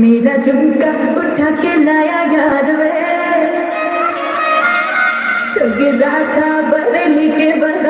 मेरा झुमका उठा के लाया यार वे। चुग रहा बरेली के बजा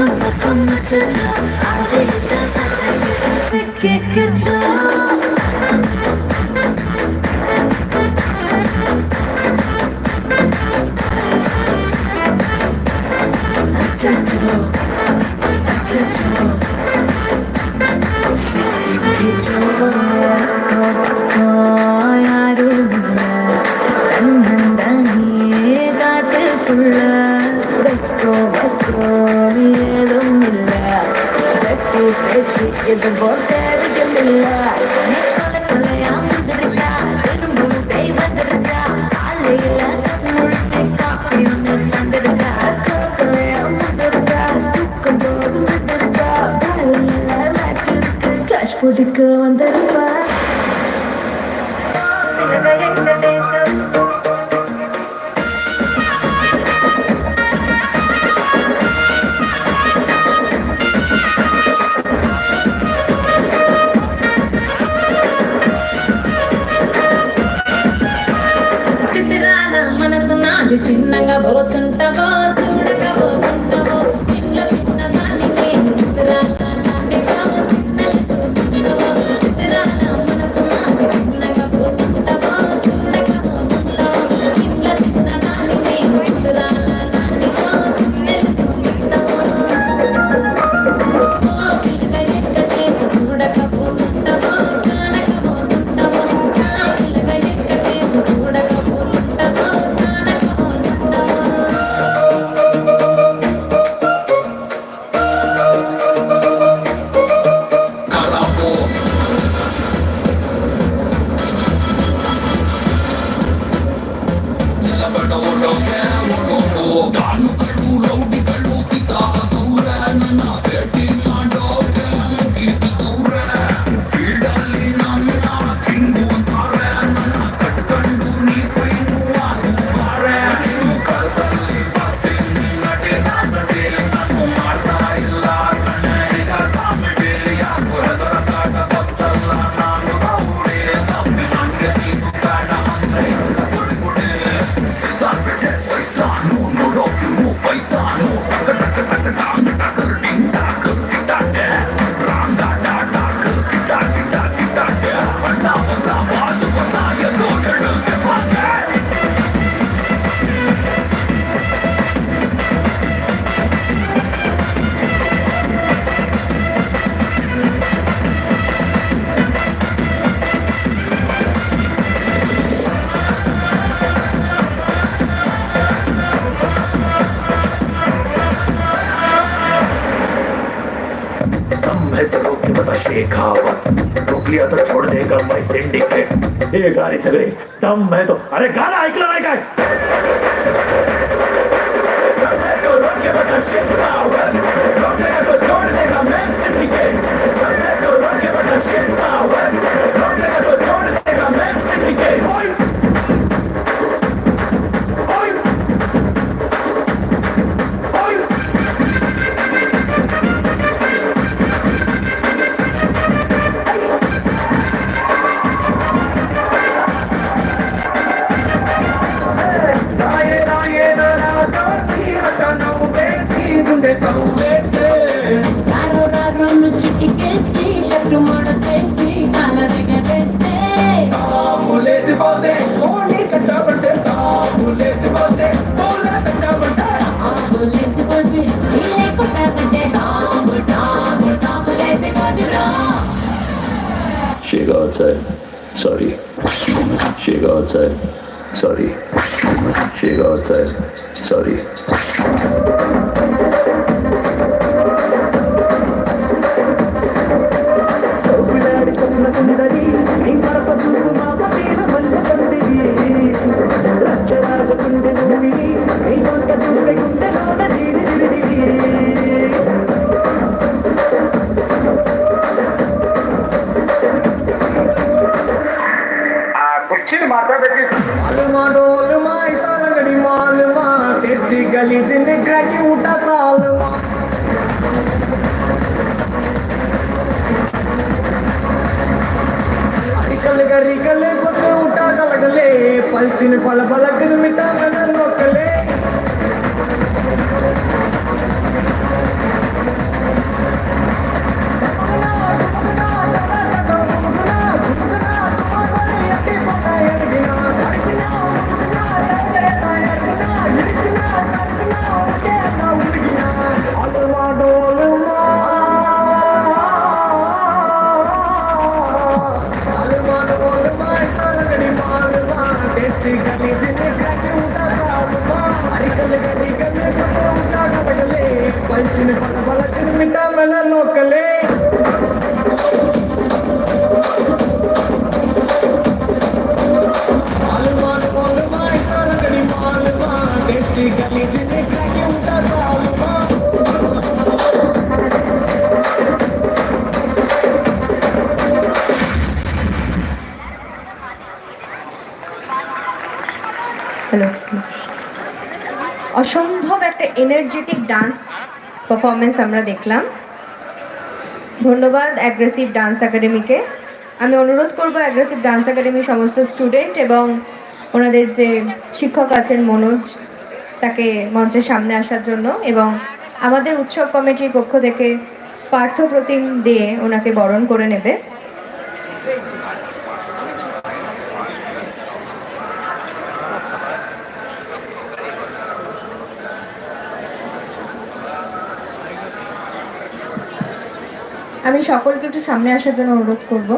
겁나 겁나 젖어 어디다 새끼 그쳐 어쩌지 뭐 어쩌지 뭐 새끼 그쳐 வந்து வந்திருப்ப 翻到我照片，我都不敢。शेखावत रोक लिया तो छोड़ देगा माय सिंडिकेट हे गाड़ी सगळे दम है तो अरे गाणं ऐकलं नाही काय She go outside. Sorry. She go outside. Sorry. She go outside. Sorry. ರಿಗಲೆ ಗೊತ್ತು ಊಟ ಕಲಗಲೆ ಪಲ್ಚಿನ ಪಲ ಪಲಕದ ಮಿಟ್ಟ অসম্ভব একটা এনার্জেটিক ডান্স পারফরমেন্স আমরা দেখলাম। ধন্যবাদ অ্যাগ্রেসিভ ডান্স একাডেমিকে আমি অনুরোধ করব অ্যাগ্রেসিভ ডান্স একাডেমির সমস্ত স্টুডেন্ট এবং ওনাদের যে শিক্ষক আছেন মনোজ, তাকে মঞ্চের সামনে আসার জন্য এবং আমাদের উৎসব কমিটির পক্ষ থেকে পার্থ প্রতিম দিয়ে ওনাকে বরণ করে নেবে। আমি সকলকে একটু সামনে আসার জন্য অনুরোধ করব।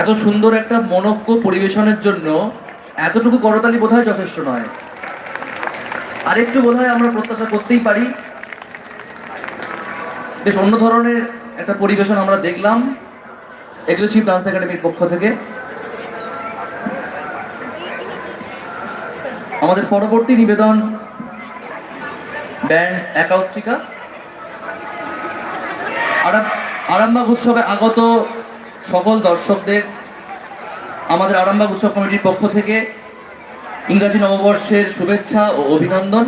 এত সুন্দর একটা মনজ্ঞ পরিবেশনের জন্য এতটুকু করতালি বোধহয় যথেষ্ট নয়। আরেকটু বোধহয় আমরা প্রত্যাশা করতেই পারি। বেশ অন্য ধরনের একটা পরিবেশন আমরা দেখলাম এগ্রেসিভ ডান্স একাডেমির পক্ষ থেকে। আমাদের পরবর্তী নিবেদন ব্যান্ড অ্যাকাউস্টিকা। আরাম আরামবাগ উৎসবে আগত সকল দর্শকদের আমাদের আরামবাগ উৎসব কমিটির পক্ষ থেকে ইংরাজি নববর্ষের শুভেচ্ছা ও অভিনন্দন।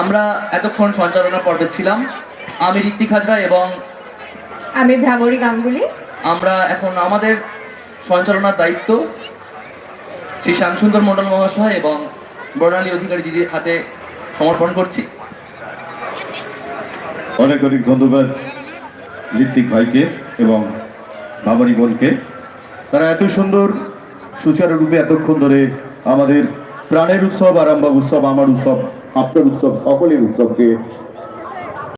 আমরা এতক্ষণ সঞ্চালনা পর্বে ছিলাম। আমি ঋত্বিক হাজরা এবং আমি ভ্রামরী গাঙ্গুলি। আমরা এখন আমাদের সঞ্চালনার দায়িত্ব শ্রী শ্যামসুন্দর মণ্ডল মহাশয় এবং বর্ণালী অধিকারী দিদির হাতে সমর্পণ করছি। অনেক অনেক ধন্যবাদ ঋত্বিক ভাইকে এবং ভাবানী বোনকে। তারা এত সুন্দর সুচারুরূপে এতক্ষণ ধরে আমাদের প্রাণের উৎসব, আরামবাগ উৎসব, আমার উৎসব, আপনার উৎসব, সকলের উৎসবকে